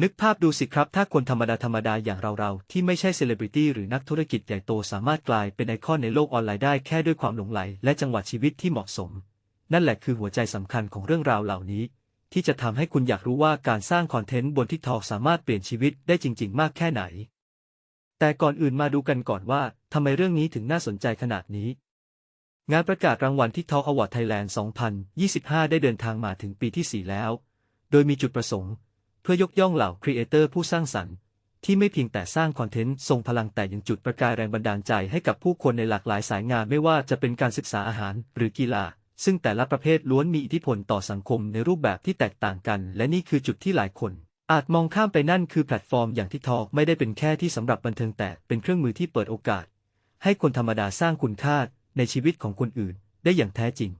นึกภาพดูสิครับ ถ้าคนธรรมดาธรรมดาอย่างเราๆ ที่ไม่ใช่เซเลบริตี้หรือนักธุรกิจใหญ่โตสามารถกลายเป็นไอคอนในโลกออนไลน์ได้แค่ด้วยความหลงไหล และจังหวะชีวิตที่เหมาะสม นั่นแหละคือหัวใจสำคัญของเรื่องราวเหล่านี้ ที่จะทำให้คุณอยากรู้ว่าการสร้างคอนเทนต์บนทิกทอกสามารถเปลี่ยนชีวิตได้จริง ๆ มากแค่ไหน แต่ก่อนอื่นมาดูกันก่อนว่าทำไมเรื่องนี้ถึงน่าสนใจขนาดนี้ งานประกาศรางวัลทิกทอกอวอร์ดไทยแลนด์ 2025 ได้เดินทางมาถึงปีที่ 4 แล้ว โดยมีจุดประสงค์ เพื่อยกย่องเหล่าครีเอเตอร์ผู้สร้างสรรค์ที่ไม่เพียงแต่สร้างคอนเทนต์ทรงพลังแต่ยังจุดประกายแรงบันดาลใจให้กับผู้คนในหลากหลายสายงานไม่ว่าจะเป็นการศึกษาอาหารหรือกีฬา ซึ่งแต่ละประเภทล้วนมีอิทธิพลต่อสังคมในรูปแบบที่แตกต่างกัน และนี่คือจุดที่หลายคน อาจมองข้ามไปนั่นคือแพลตฟอร์มอย่างที่ทอกไม่ได้เป็นแค่ที่สำหรับบันเทิงแต่เป็นเครื่องมือที่เปิดโอกาส ให้คนธรรมดาสร้างคุณค่าในชีวิตของคนอื่น ได้อย่างแท้จริง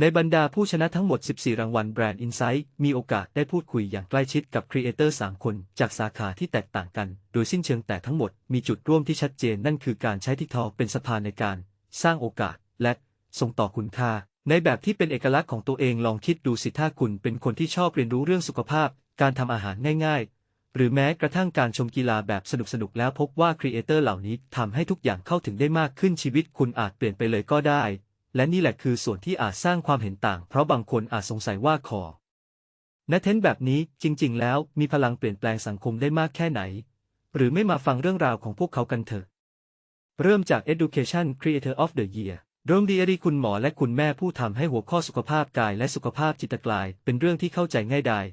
ในบรรดาผู้ชนะทั้งหมด 14 รางวัลแบรนด์ Insight มีโอกาสได้พูดคุยอย่างใกล้ชิดกับครีเอเตอร์3 คนจากสาขาที่แตกต่างกัน โดยสิ้นเชิงแต่ทั้งหมดมีจุดร่วมที่ชัดเจนนั่นคือการใช้ทิกทอเป็นสะพานในการ สร้างโอกาส และส่งต่อคุณค่า ในแบบที่เป็นเอกลักษณ์ของตัวเองลองคิดดูสิถ้าคุณเป็นคนที่ชอบเรียนรู้เรื่องสุขภาพ การทำอาหารง่ายๆ หรือแม้กระทั่งการชมกีฬาแบบสนุกๆแล้วพบว่าครีเอเตอร์เหล่านี้ทำให้ทุกอย่างเข้าถึงได้มากขึ้นชีวิตคุณอาจเปลี่ยนไปเลยก็ได้ และนี่แหละคือส่วนที่อาจสร้างความเห็นต่าง เพราะบางคนอาจสงสัยว่าคอณเทนแบบนี้จริง ๆ แล้วมีพลังเปลี่ยนแปลงสังคมได้มากแค่ไหน หรือไม่มาฟังเรื่องราวของพวกเขากันเถอะ เริ่มจาก Education Creator of the Year โรงดีอารีคุณหมอและคุณแม่ผู้ทำให้หัวข้อสุขภาพกายและสุขภาพจิตกลาย เป็นเรื่องที่เข้าใจง่ายดาย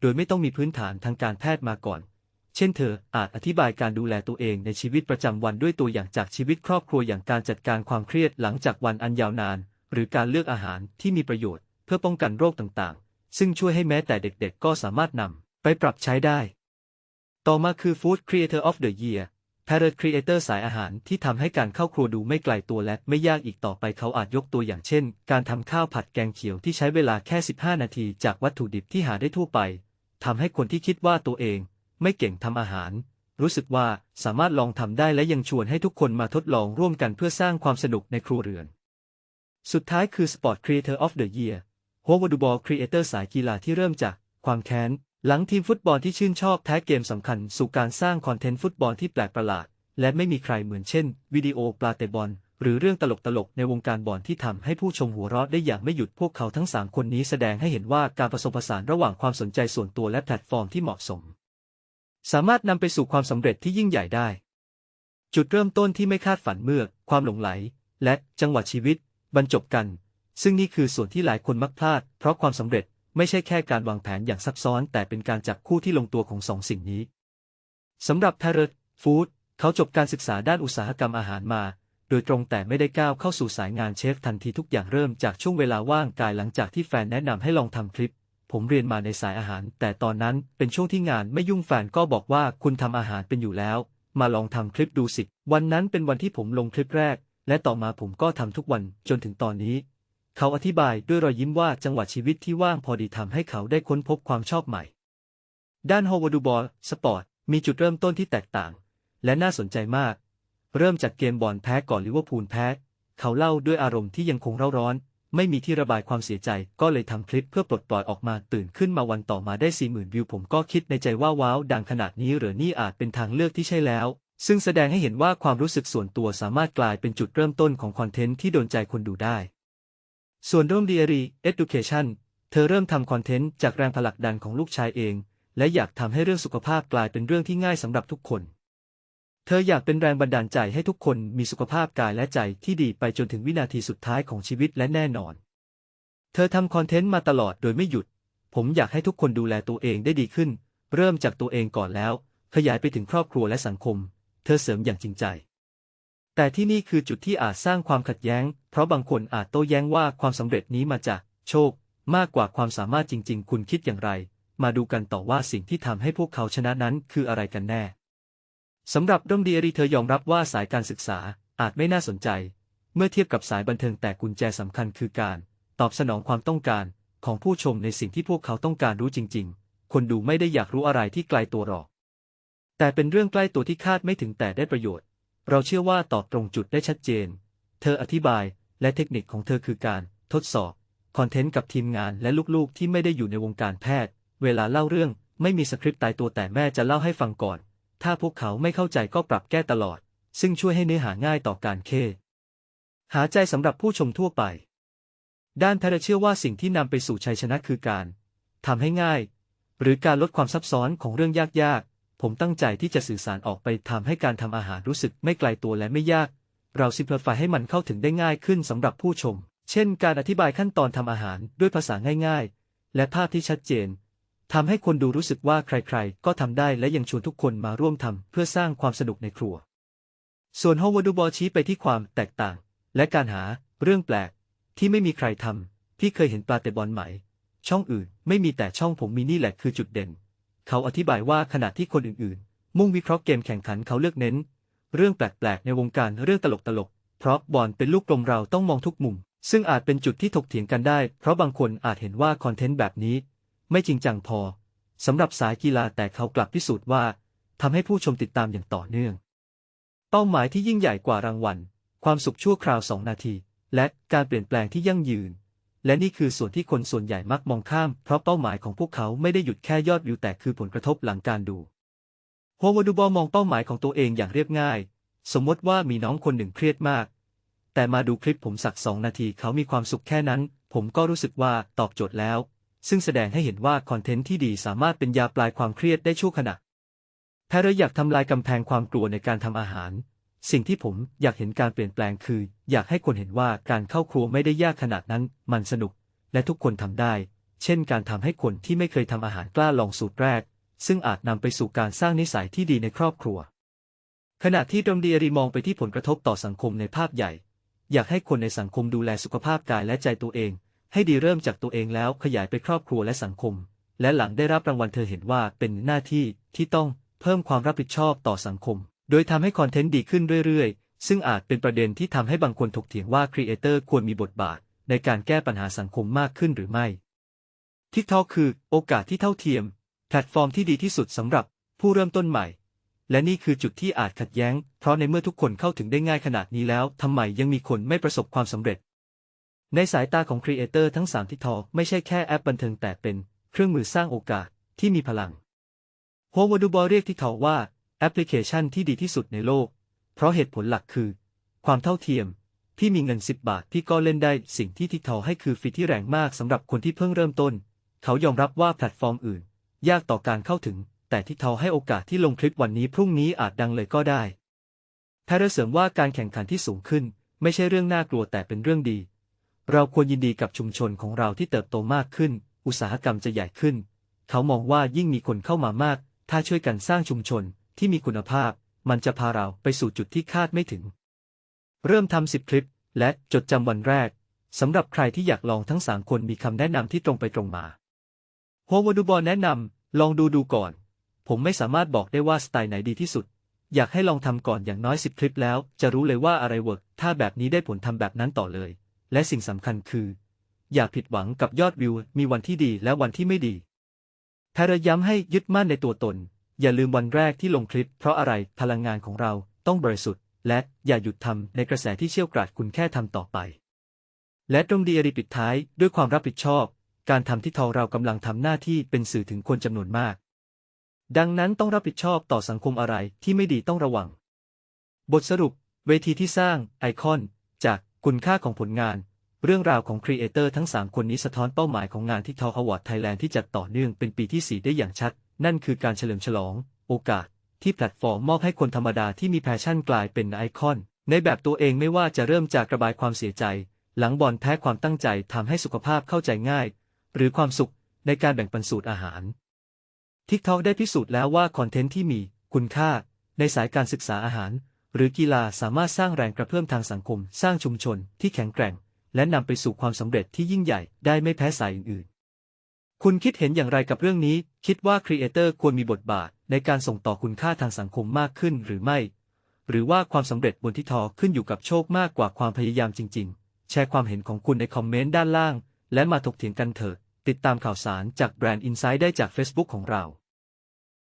โดยไม่ต้องมีพื้นฐานทางการแพทย์มาก่อน เช่นเธออาจอธิบายการดูแลตัวเองในชีวิตประจำวันด้วยตัวอย่างจากชีวิตครอบครัวอย่างการจัดการความเครียดหลังจากวันอันยาวนาน หรือการเลือกอาหารที่มีประโยชน์ เพื่อป้องกันโรคต่างๆ ซึ่งช่วยให้แม้แต่เด็กๆ ก็สามารถนำไปปรับใช้ได้ ต่อมาคือ Food Creator of the Year Parrot Creator สายอาหารที่ทำให้การเข้าครัวดูไม่ไกลตัวและไม่ยากอีกต่อไปเขาอาจยกตัวอย่างเช่น การทำข้าวผัดแกงเขียวที่ใช้เวลาแค่ 15 นาทีจากวัตถุดิบที่หาได้ทั่วไปทำให้คนที่คิดว่าตัวเอง ไม่เก่งทำอาหาร รู้สึกว่าสามารถลองทำได้และยังชวนให้ทุกคนมาทดลองร่วมกันเพื่อสร้างความสนุกในครัวเรือน สุดท้ายคือ Sport Creator of the Year หัววอดูบอลครีเอเตอร์สายกีฬาที่เริ่มจากความแค้น หลังทีมฟุตบอลที่ชื่นชอบแพ้เกมสำคัญ สู่การสร้างคอนเทนต์ฟุตบอลที่แปลกประหลาด และไม่มีใครเหมือนเช่น วิดีโอปลาเตบอลหรือเรื่องตลกๆ ในวงการบอลที่ทำให้ผู้ชมหัวเราะได้อย่างไม่หยุดพวกเขาทั้งสามคนนี้แสดงให้เห็นว่าการผสมผสานระหว่างความสนใจส่วนตัวและแพลตฟอร์มที่เหมาะสม สามารถนำไปสู่ความสำเร็จที่ยิ่งใหญ่ได้ จุดเริ่มต้นที่ไม่คาดฝันเมื่อ ความหลงไหล และจังหวะชีวิต บรรจบกัน ซึ่งนี่คือส่วนที่หลายคนมักพลาด เพราะความสำเร็จไม่ใช่แค่การวางแผนอย่างซับซ้อน แต่เป็นการจับคู่ที่ลงตัวของสองสิ่งนี้สำหรับ Parrot Food เขาจบการศึกษาด้านอุตสาหกรรมอาหารมา โดยตรงแต่ไม่ได้ก้าวเข้าสู่สายงานเชฟทันทีทุกอย่างเริ่มจากช่วงเวลาว่างกายหลังจากที่แฟนแนะนำให้ลองทำคลิป ผมเรียนมาในสายอาหาร แต่ตอนนั้นเป็นช่วงที่งานไม่ยุ่งแฟนก็บอกว่าคุณทำอาหารเป็นอยู่แล้ว มาลองทำคลิปดูสิ วันนั้นเป็นวันที่ผมลงคลิปแรก และต่อมาผมก็ทำทุกวันจนถึงตอนนี้ เขาอธิบายด้วยรอยยิ้มว่าจังหวะชีวิตที่ว่างพอดีทำให้เขาได้ค้นพบความชอบใหม่ ด้านฮาวาดูบอลสปอร์ตมีจุดเริ่มต้นที่แตกต่าง และน่าสนใจมาก เริ่มจากเกมบอลแพ้ก่อนลิเวอร์พูลแพ้ เขาเล่าด้วยอารมณ์ที่ยังคงเร่าร้อน ไม่มีที่ระบายความเสียใจก็เลยทำคลิปเพื่อปลดปล่อยออกมาตื่นขึ้นมาวันต่อมาได้สี่หมื่นวิวผมก็คิดในใจว่าว้าวดังขนาดนี้หรือนี่อาจเป็นทางเลือกที่ใช่แล้ว ซึ่งแสดงให้เห็นว่าความรู้สึกส่วนตัวสามารถกลายเป็นจุดเริ่มต้นของคอนเทนต์ที่โดนใจคนดูได้ ส่วนร่มดีอารี Education เธอเริ่มทำคอนเทนต์จากแรงผลักดันของลูกชายเอง และอยากทำให้เรื่องสุขภาพกลายเป็นเรื่องที่ง่ายสำหรับทุกคน เธออยากเป็นแรงบันดาลใจให้ทุกคนมีสุขภาพกายและใจที่ดีไปจนถึงวินาทีสุดท้ายของชีวิตและแน่นอน เธอทำคอนเทนต์มาตลอดโดยไม่หยุด ผมอยากให้ทุกคนดูแลตัวเองได้ดีขึ้น เริ่มจากตัวเองก่อนแล้ว ขยายไปถึงครอบครัวและสังคม เธอเสริมอย่างจริงใจ แต่ที่นี่คือจุดที่อาจสร้างความขัดแย้ง เพราะบางคนอาจโต้แย้งว่าความสำเร็จนี้มาจากโชค มากกว่าความสามารถจริง ๆ คุณคิดอย่างไร มาดูกันต่อว่าสิ่งที่ทำให้พวกเขาชนะนั้นคืออะไรกันแน่ สำหรับดมดีอารีเธอยอมรับว่าสายการศึกษาอาจไม่น่าสนใจ เมื่อเทียบกับสายบันเทิงแต่กุญแจสำคัญคือการ ตอบสนองความต้องการของผู้ชมในสิ่งที่พวกเขาต้องการรู้จริง ๆ คนดูไม่ได้อยากรู้อะไรที่ไกลตัวหรอก แต่เป็นเรื่องใกล้ตัวที่คาดไม่ถึงแต่ได้ประโยชน์ เราเชื่อว่าตอบตรงจุดได้ชัดเจน เธออธิบายและเทคนิคของเธอคือการทดสอบคอนเทนต์กับทีมงานและลูกๆ ที่ไม่ได้อยู่ในวงการแพทย์ เวลาเล่าเรื่องไม่มีสคริปต์ตายตัวแต่แม่จะเล่าให้ฟังก่อน ถ้าพวกเขาไม่เข้าใจก็ปรับแก้ตลอด ซึ่งช่วยให้เนื้อหาง่ายต่อการเคหาใจสำหรับผู้ชมทั่วไป ด้านแพทย์เชื่อว่าสิ่งที่นำไปสู่ชัยชนะคือการทำให้ง่าย หรือการลดความซับซ้อนของเรื่องยากๆ ผมตั้งใจที่จะสื่อสารออกไปทำให้การทำอาหารรู้สึกไม่ไกลตัวและไม่ยาก เราซิมพลิฟายให้มันเข้าถึงได้ง่ายขึ้นสำหรับผู้ชม เช่น การอธิบายขั้นตอนทำอาหารด้วยภาษาง่าย ๆ และภาพที่ชัดเจน ทำให้คนดูรู้สึกว่าใครๆ ก็ทำได้และยังชวนทุกคนมาร่วมทำเพื่อสร้างความสนุกในครัว ส่วนฮาวดูบอชี้ไปที่ความแตกต่าง และการหาเรื่องแปลก ที่ไม่มีใครทำพี่เคยเห็นปลาเตะบอลไหม ช่องอื่นไม่มีแต่ช่องผมมีนี่แหละคือจุดเด่น เขาอธิบายว่าขณะที่คนอื่นๆ มุ่งวิเคราะห์เกมแข่งขันเขาเลือกเน้น เรื่องแปลกๆ ในวงการเรื่องตลกๆเพราะบอลเป็นลูกกลมเราต้องมองทุกมุม ซึ่งอาจเป็นจุดที่ถกเถียงกันได้ เพราะบางคนอาจเห็นว่าคอนเทนต์แบบนี้ ไม่จริงจังพอสำหรับสายกีฬาแต่เขากลับพิสูจน์ว่าทำให้ผู้ชมติดตามอย่างต่อเนื่อง เป้าหมายที่ยิ่งใหญ่กว่ารางวัล ความสุขชั่วคราวสองนาที และการเปลี่ยนแปลงที่ยั่งยืน และนี่คือส่วนที่คนส่วนใหญ่มักมองข้าม เพราะเป้าหมายของพวกเขาไม่ได้หยุดแค่ยอดวิวแต่คือผลกระทบหลังการดูโฮวาดูบอมองเป้าหมายของตัวเองอย่างเรียบง่าย สมมติว่ามีน้องคนหนึ่งเครียดมาก แต่มาดูคลิปผมสักสองนาทีเขามีความสุขแค่นั้น ผมก็รู้สึกว่าตอบโจทย์แล้ว ซึ่งแสดงให้เห็นว่าคอนเทนต์ที่ดีสามารถเป็นยาปลายความเครียดได้ชั่วขณะแพรอยากทำลายกำแพงความกลัวในการทำอาหาร สิ่งที่ผมอยากเห็นการเปลี่ยนแปลงคือ อยากให้คนเห็นว่าการเข้าครัวไม่ได้ยากขนาดนั้น มันสนุก และทุกคนทำได้ เช่น การทำให้คนที่ไม่เคยทำอาหารกล้าลองสูตรแรก ซึ่งอาจนำไปสู่การสร้างนิสัยที่ดีในครอบครัว ขณะที่ดมเดีรีมองไปที่ผลกระทบต่อสังคมในภาพใหญ่ อยากให้คนในสังคมดูแลสุขภาพกายและใจตัวเอง ให้ดีเริ่มจากตัวเองแล้วขยายไปครอบครัวและสังคม และหลังได้รับรางวัลเธอเห็นว่าเป็นหน้าที่ที่ต้องเพิ่มความรับผิดชอบต่อสังคม โดยทำให้คอนเทนต์ดีขึ้นเรื่อยๆ ซึ่งอาจเป็นประเด็นที่ทำให้บางคนถกเถียงว่าครีเอเตอร์ควรมีบทบาท ในการแก้ปัญหาสังคมมากขึ้นหรือไม่ทิกทอคือโอกาสที่เท่าเทียม แพลตฟอร์มที่ดีที่สุดสำหรับผู้เริ่มต้นใหม่ และนี่คือจุดที่อาจขัดแย้ง เพราะในเมื่อทุกคนเข้าถึงได้ง่ายขนาดนี้แล้วทำไมยังมีคนไม่ประสบความสำเร็จ ในสายตาของครีเอเตอร์ทั้ง 3 ทิกทอกไม่ใช่แค่แอปบันเทิงแต่เป็นเครื่องมือสร้างโอกาสที่มีพลังโฮวาดูบอเรียกทิกทอกว่าแอปพลิเคชันที่ดีที่สุดในโลก เพราะเหตุผลหลักคือ ความเท่าเทียมพี่มีเงิน 10 บาทพี่ก็เล่นได้สิ่งที่ทิกทอกให้คือฟีที่แรงมากสำหรับคนที่เพิ่งเริ่มต้น เขายอมรับว่าแพลตฟอร์มอื่น ยากต่อการเข้าถึง แต่ทิกทอกให้โอกาสที่ลงคลิปวันนี้พรุ่งนี้อาจดังเลยก็ได้แพทย์เสริมว่าการแข่งขันที่สูงขึ้น ไม่ใช่เรื่องน่ากลัวแต่เป็นเรื่องดี เราควรยินดีกับชุมชนของเราที่เติบโตมากขึ้น อุตสาหกรรมจะใหญ่ขึ้น เขามองว่ายิ่งมีคนเข้ามามาก ถ้าช่วยกันสร้างชุมชนที่มีคุณภาพ มันจะพาเราไปสู่จุดที่คาดไม่ถึง เริ่มทำสิบคลิป และจดจำวันแรกสำหรับใครที่อยากลองทั้งสามคนมีคำแนะนำที่ตรงไปตรงมาโฮวาดูบอลแนะนำลองดูดูก่อน ผมไม่สามารถบอกได้ว่าสไตล์ไหนดีที่สุด อยากให้ลองทำก่อนอย่างน้อยสิบคลิปแล้ว จะรู้เลยว่าอะไรเวิร์กถ้าแบบนี้ได้ผลทำแบบนั้นต่อเลย และสิ่งสำคัญคือ อย่าผิดหวังกับยอดวิว มีวันที่ดีและวันที่ไม่ดีแพรย้ำให้ยึดมั่นในตัวตน อย่าลืมวันแรกที่ลงคลิป เพราะอะไรพลังงานของเราต้องบริสุทธิ์ และอย่าหยุดทำในกระแสที่เชี่ยวกราดคุณแค่ทำต่อไป และตรงดีอริปิดท้ายด้วยความรับผิดชอบ การทำที่ทอเรากำลังทำหน้าที่เป็นสื่อถึงคนจำนวนมาก ดังนั้นต้องรับผิดชอบต่อสังคมอะไรที่ไม่ดีต้องระวัง บทสรุป เวทีที่สร้างไอคอน คุณค่าของผลงาน เรื่องราวของครีเอเตอร์ทั้ง 3 คนนี้สะท้อนเป้าหมายของงานที่ทออวอร์ดไทยแลนด์ที่จัดต่อเนื่องเป็นปีที่ 4 ได้อย่างชัด นั่นคือการเฉลิมฉลอง โอกาส ที่แพลตฟอร์มมอบให้คนธรรมดาที่มีแพชชั่นกลายเป็นไอคอน ในแบบตัวเองไม่ว่าจะเริ่มจากระบายความเสียใจ หลังบอลแพ้ความตั้งใจทำให้สุขภาพเข้าใจง่าย หรือความสุขในการแบ่งปันสูตรอาหาร ทิกทอกได้พิสูจน์แล้วว่าคอนเทนต์ที่มีคุณค่าในสายการศึกษาอาหาร หรือกีฬาสามารถสร้างแรงกระเพื่อมทางสังคม สร้างชุมชนที่แข็งแกร่ง และนำไปสู่ความสำเร็จที่ยิ่งใหญ่ได้ไม่แพ้สายอื่นๆ คุณคิดเห็นอย่างไรกับเรื่องนี้ คิดว่าครีเอเตอร์ควรมีบทบาทในการส่งต่อคุณค่าทางสังคมมากขึ้นหรือไม่ หรือว่าความสำเร็จบนที่ทอขึ้นอยู่กับโชคมากกว่าความพยายามจริง ๆ แชร์ความเห็นของคุณในคอมเมนต์ด้านล่าง และมาถกเถียงกันเถิดติดตามข่าวสารจากแบรนด์อินไซด์ได้จาก Facebook ของเรา